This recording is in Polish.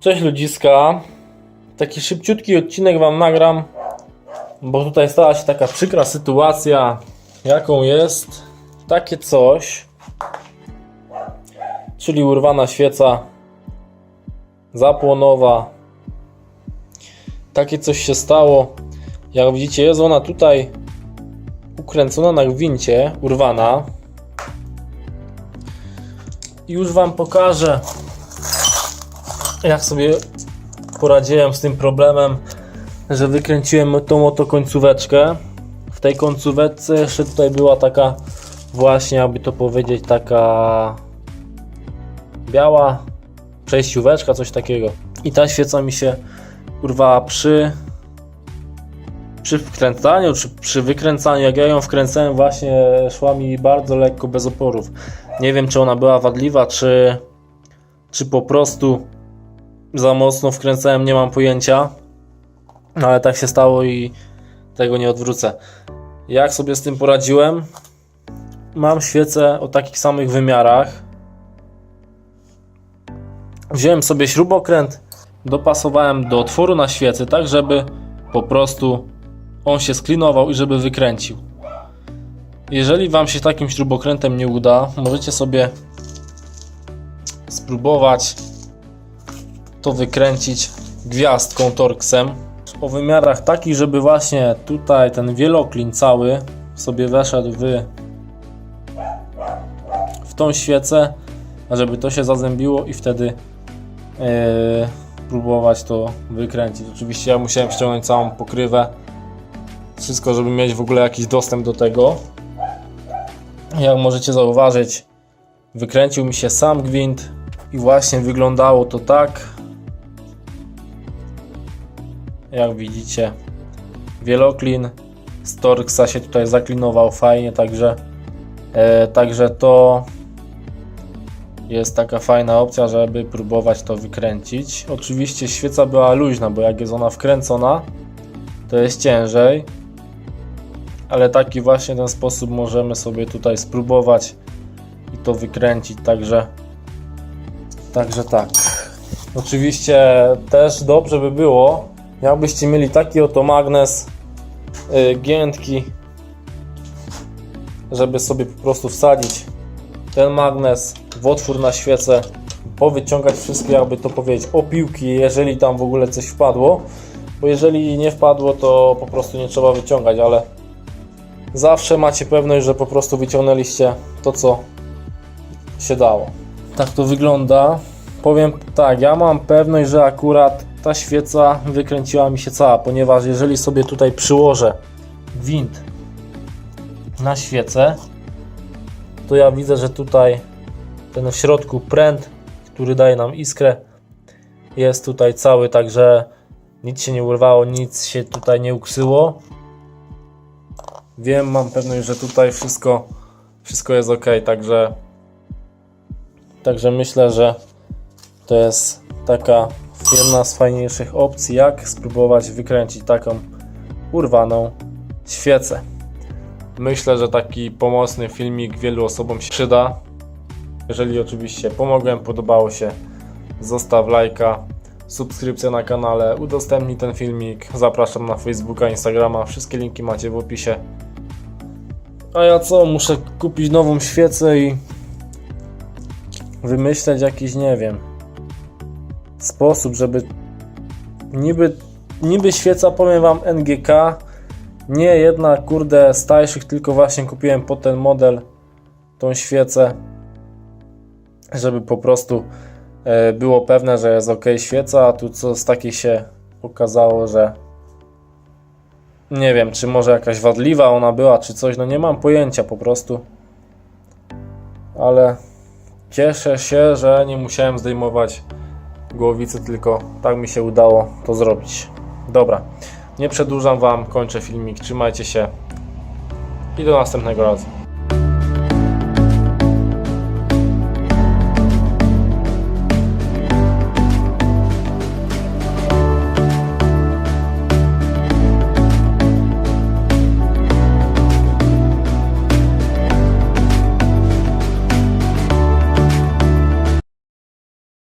Cześć ludziska. Taki szybciutki odcinek wam nagram, bo tutaj stała się taka przykra sytuacja, jaką jest takie coś, czyli urwana świeca zapłonowa. Takie coś się stało. Jak widzicie, jest ona tutaj ukręcona na gwincie, urwana. I już wam pokażę, jak sobie poradziłem z tym problemem, że wykręciłem tą oto końcóweczkę. W tej końcóweczce jeszcze tutaj była taka właśnie, jakby to powiedzieć, taka biała przejścióweczka, coś takiego. I ta świeca mi się urwała przy przy wkręcaniu, czy przy wykręcaniu, jak ja ją wkręcałem właśnie szła mi bardzo lekko, bez oporów. Nie wiem, czy ona była wadliwa, czy, czy po prostu za mocno wkręcałem, nie mam pojęcia. No ale tak się stało i tego nie odwrócę. Jak sobie z tym poradziłem? Mam świecę o takich samych wymiarach. Wziąłem sobie śrubokręt, dopasowałem do otworu na świecy, tak żeby po prostu on się sklinował i żeby wykręcił. Jeżeli Wam się takim śrubokrętem nie uda, możecie sobie spróbować to wykręcić gwiazdką Torxem o wymiarach takich, żeby właśnie tutaj ten wieloklin cały sobie weszedł w, w tą świecę, żeby to się zazębiło i wtedy yy, próbować to wykręcić. Oczywiście ja musiałem ściągnąć całą pokrywę, wszystko, żeby mieć w ogóle jakiś dostęp do tego. Jak możecie zauważyć, wykręcił mi się sam gwint i właśnie wyglądało to tak. Jak widzicie, wieloklin z Torxa się tutaj zaklinował fajnie, także, e, także to jest taka fajna opcja, żeby próbować to wykręcić. Oczywiście świeca była luźna, bo jak jest ona wkręcona, to jest ciężej. Ale taki właśnie ten sposób możemy sobie tutaj spróbować i to wykręcić, także także tak. Oczywiście też dobrze by było, jakbyście mieli taki oto magnes yy, giętki, żeby sobie po prostu wsadzić ten magnes w otwór na świecę, powyciągać wszystkie, jakby to powiedzieć, opiłki, jeżeli tam w ogóle coś wpadło, bo jeżeli nie wpadło, to po prostu nie trzeba wyciągać, ale zawsze macie pewność, że po prostu wyciągnęliście to, co się dało. Tak to wygląda. Powiem tak, ja mam pewność, że akurat ta świeca wykręciła mi się cała, ponieważ jeżeli sobie tutaj przyłożę gwint na świecę, to ja widzę, że tutaj ten w środku pręt, który daje nam iskrę, jest tutaj cały, także nic się nie urwało, nic się tutaj nie uksyło. Wiem, mam pewność, że tutaj wszystko, wszystko jest ok, także także myślę, że to jest taka jedna z fajniejszych opcji, jak spróbować wykręcić taką urwaną świecę. Myślę, że taki pomocny filmik wielu osobom się przyda. Jeżeli oczywiście pomogłem, podobało się, zostaw lajka, subskrypcję na kanale, udostępnij ten filmik. Zapraszam na Facebooka, Instagrama, wszystkie linki macie w opisie. A ja co, muszę kupić nową świecę i wymyśleć jakiś, nie wiem, sposób, żeby niby, niby świeca, powiem wam, NGK, nie jedna, kurde, z tylko właśnie kupiłem po ten model tą świecę, żeby po prostu e, było pewne, że jest ok świeca, a tu co z takiej się okazało, że nie wiem, czy może jakaś wadliwa ona była, czy coś, no nie mam pojęcia po prostu. Ale cieszę się, że nie musiałem zdejmować głowicy, tylko tak mi się udało to zrobić. Dobra, nie przedłużam Wam, kończę filmik, trzymajcie się i do następnego razu.